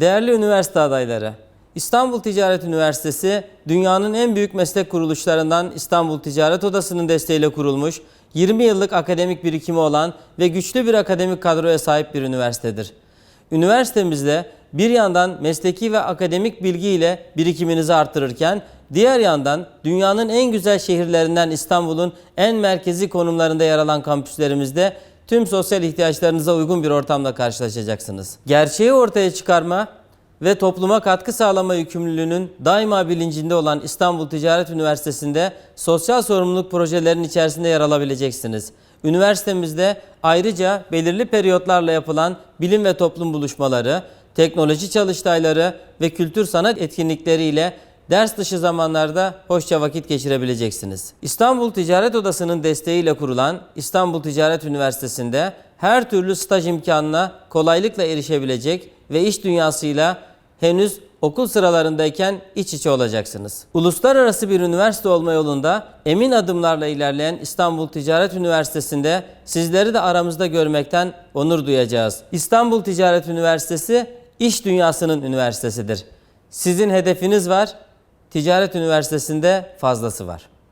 Değerli üniversite adayları, İstanbul Ticaret Üniversitesi dünyanın en büyük meslek kuruluşlarından İstanbul Ticaret Odası'nın desteğiyle kurulmuş, 20 yıllık akademik birikimi olan ve güçlü bir akademik kadroya sahip bir üniversitedir. Üniversitemizde bir yandan mesleki ve akademik bilgi ile birikiminizi artırırken diğer yandan dünyanın en güzel şehirlerinden İstanbul'un en merkezi konumlarında yer alan kampüslerimizde tüm sosyal ihtiyaçlarınıza uygun bir ortamla karşılaşacaksınız. Gerçeği ortaya çıkarma ve topluma katkı sağlama yükümlülüğünün daima bilincinde olan İstanbul Ticaret Üniversitesi'nde sosyal sorumluluk projelerinin içerisinde yer alabileceksiniz. Üniversitemizde ayrıca belirli periyotlarla yapılan bilim ve toplum buluşmaları, teknoloji çalıştayları ve kültür sanat etkinlikleriyle ders dışı zamanlarda hoşça vakit geçirebileceksiniz. İstanbul Ticaret Odası'nın desteğiyle kurulan İstanbul Ticaret Üniversitesi'nde her türlü staj imkanına kolaylıkla erişebilecek ve iş dünyasıyla henüz okul sıralarındayken iç içe olacaksınız. Uluslararası bir üniversite olma yolunda emin adımlarla ilerleyen İstanbul Ticaret Üniversitesi'nde sizleri de aramızda görmekten onur duyacağız. İstanbul Ticaret Üniversitesi iş dünyasının üniversitesidir. Sizin hedefiniz var, Ticaret Üniversitesi'nde fazlası var.